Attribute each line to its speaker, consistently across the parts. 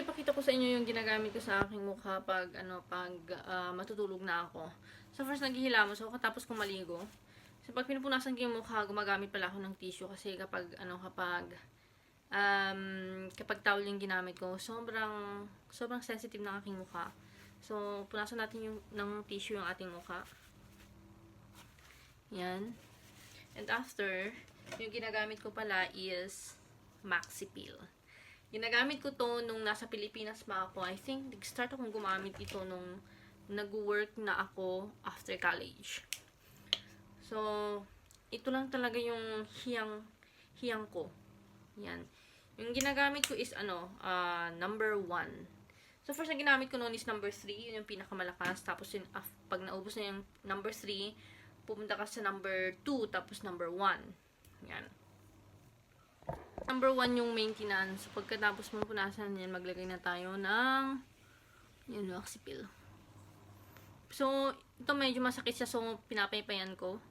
Speaker 1: ipakita ko sa inyo yung ginagamit ko sa aking mukha pag ano pag ah, matutulog na ako. So first naghihilamos ako katapos kong maligo. So pag pinupunasan ko yung mukha, gumagamit pala ako ng tissue kasi kapag ano kapag um, kapag towel yung ginamit ko, sobrang sobrang sensitive ng aking mukha. So punasan natin yung ng tissue yung ating mukha. Yan. And after, yung ginagamit ko pala is Maxi Peel. Ginagamit ko to nung nasa Pilipinas pa ako. I think nag-start akong gumamit ito nung nag-work na ako after college. So, ito lang talaga yung hiyang hiyang ko. Yan. Yung ginagamit ko is ano, ah, number 1. So, first na ginamit ko noon is number 3. Yun yung pinakamalakas. Tapos, yun, af- pag naubos na yung number 3, pupunta ka sa number 2, tapos number 1. Yan. Number 1 yung maintenance. Pagkatapos mo punasan yan, maglagay na tayo ng yun, oxypil. So, ito medyo masakit siya, so pinapaypayan ko.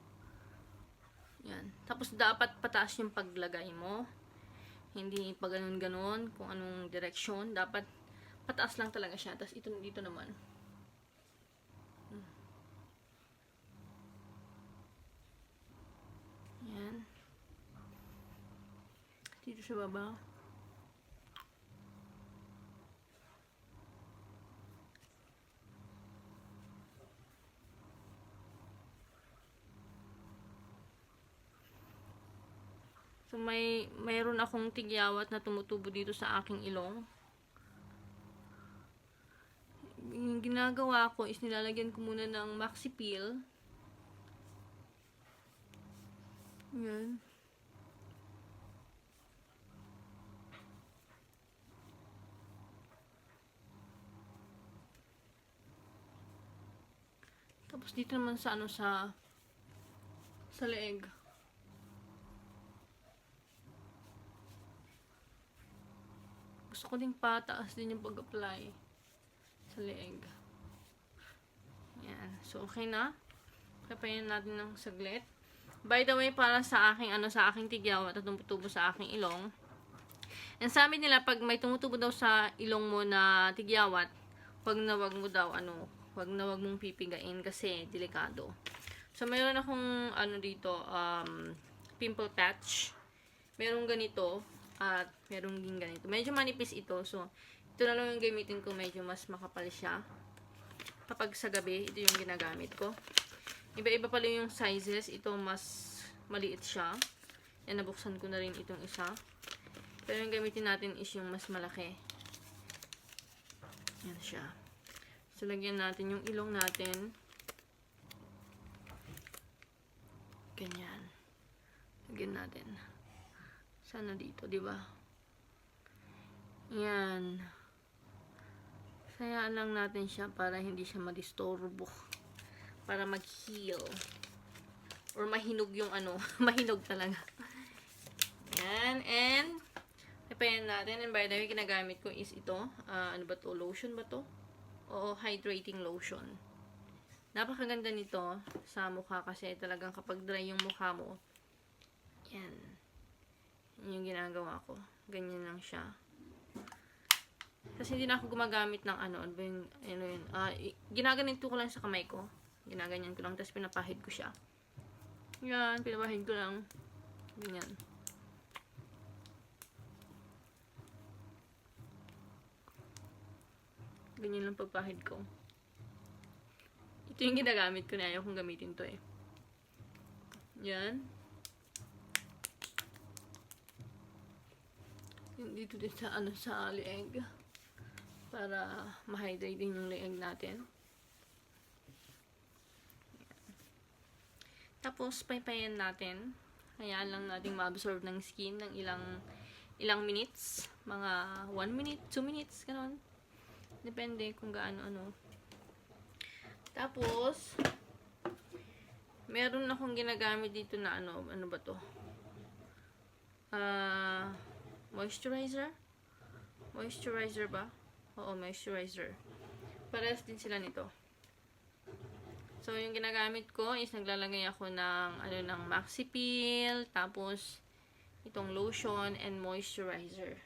Speaker 1: Yan. Tapos, dapat pataas yung paglagay mo. Hindi pa ganun-ganun, kung anong direksyon. Dapat pataas lang talaga siya. Tapos, ito dito naman. Yan. Dito sa baba. So may mayroon akong tigyawat na tumutubo dito sa aking ilong. Yung ginagawa ko is nilalagyan ko muna ng Maxi Peel. Yan. Tapos dito naman sa ano sa sa leeg. Gusto ko ding pataas din yung pag-apply sa leeg. Yan. So, okay na. Kapayan natin ng saglit. By the way, para sa aking ano sa aking tigyaw at tumutubo sa aking ilong. And sabi nila pag may tumutubo daw sa ilong mo na tigyawat, wag na wag mo daw ano, wag na wag mong pipigain kasi delikado. So mayroon akong ano dito um pimple patch. Merong ganito at merong din ganito. Medyo manipis ito. So ito na lang yung gamitin ko, medyo mas makapal siya. Kapag sa gabi, ito yung ginagamit ko. Iba-iba pala yung sizes. Ito mas maliit siya. Yan, nabuksan ko na rin itong isa. Pero yung gamitin natin is yung mas malaki. Yan siya. So, lagyan natin yung ilong natin. Ganyan. Lagyan natin. Sana dito, di ba? Yan. Sayaan lang natin siya para hindi siya madisturbo. Para mag-heal. Or mahinog yung ano. mahinog talaga. Yan. And, Ipayan natin. And by the way, ginagamit ko is ito. Ah, ano ba to? Lotion ba to? Oo, hydrating lotion. Napakaganda nito sa mukha kasi talagang kapag dry yung mukha mo, yan. Yan yung ginagawa ko. Ganyan lang siya. Kasi hindi na ako gumagamit ng ano, ano yung, ano yun, ah, i- ginaganito ko lang sa kamay ko. Ginaganyan ko lang, tapos pinapahid ko siya. Yan, pinapahid ko lang. Ganyan. Ganyan lang pagpahid ko. Ito yung ginagamit ko na ayaw kong gamitin to eh. Yan. Yung dito din sa ano sa leeg. Para ma-hydrate din yung leeg natin. Tapos, paypayan natin. Hayaan lang natin ma-absorb ng skin ng ilang ilang minutes. Mga 1 minute, 2 minutes, gano'n. Depende kung gaano ano. Tapos, meron akong ginagamit dito na ano, ano ba to? Ah, moisturizer? Moisturizer ba? Oo, moisturizer. Parehas din sila nito. So, yung ginagamit ko is naglalagay ako ng, ano, ng Maxi Peel, tapos, itong lotion and moisturizer.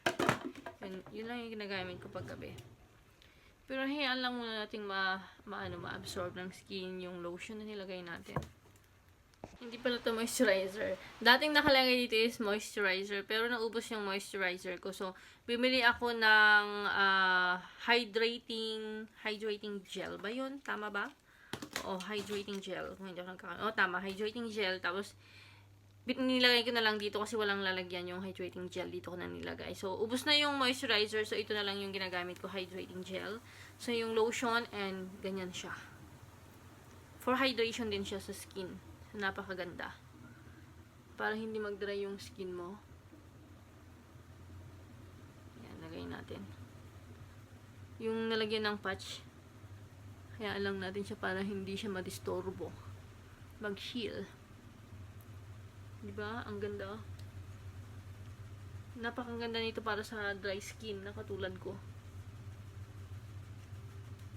Speaker 1: Yun, yun lang yung ginagamit ko pag gabi. Pero hayaan lang muna natin ma, maano, ma-absorb ng skin yung lotion na nilagay natin. Hindi pala to moisturizer. Dating nakalagay dito is moisturizer, pero naubos yung moisturizer ko. So, bumili ako ng ah, hydrating, hydrating gel ba yun? Tama ba? O, hydrating gel. Kung hindi ako nagkaka... O, tama, hydrating gel. Tapos, nilagay ko na lang dito kasi walang lalagyan yung hydrating gel dito ko na nilagay. So, ubos na yung moisturizer. So, ito na lang yung ginagamit ko, hydrating gel. So, yung lotion and ganyan siya. For hydration din siya sa skin. So, napakaganda. Para hindi mag-dry yung skin mo. Yan, lagay natin. Yung nalagyan ng patch, kaya lang natin siya para hindi siya madistorbo. Mag-heal. Di ba? Ang ganda. Napakaganda nito para sa dry skin na katulad ko.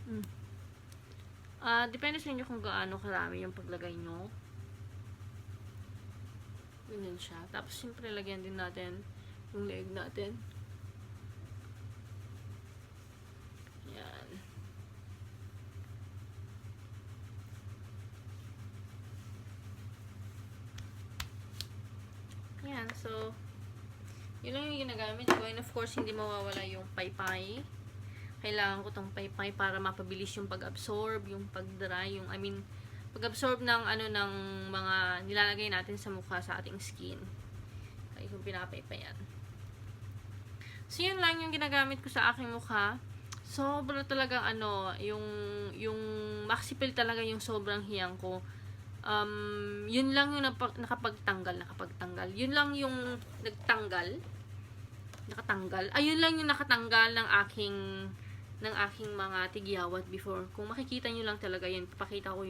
Speaker 1: Mm. Ah, depende sa inyo kung gaano karami yung paglagay nyo. Ganyan siya. Tapos, siyempre, lagyan din natin yung leg natin. Yan. Yan, so, yun lang yung ginagamit ko. And of course, hindi mawawala yung paypay. Kailangan ko tong paypay para mapabilis yung pag-absorb, yung pag-dry, yung, I mean, pag-absorb ng ano ng mga nilalagay natin sa mukha sa ating skin. Kaya kung pinapaypay yan. So, yun lang yung ginagamit ko sa aking mukha. Sobra talagang ano, yung, yung maxipil talaga yung sobrang hiyang ko. Um, yun lang yung napa, nakapagtanggal, nakapagtanggal. Yun lang yung nagtanggal. Nakatanggal. Ayun lang yung nakatanggal ng aking ng aking mga tigyawat before. Kung makikita nyo lang talaga yan, papakita ko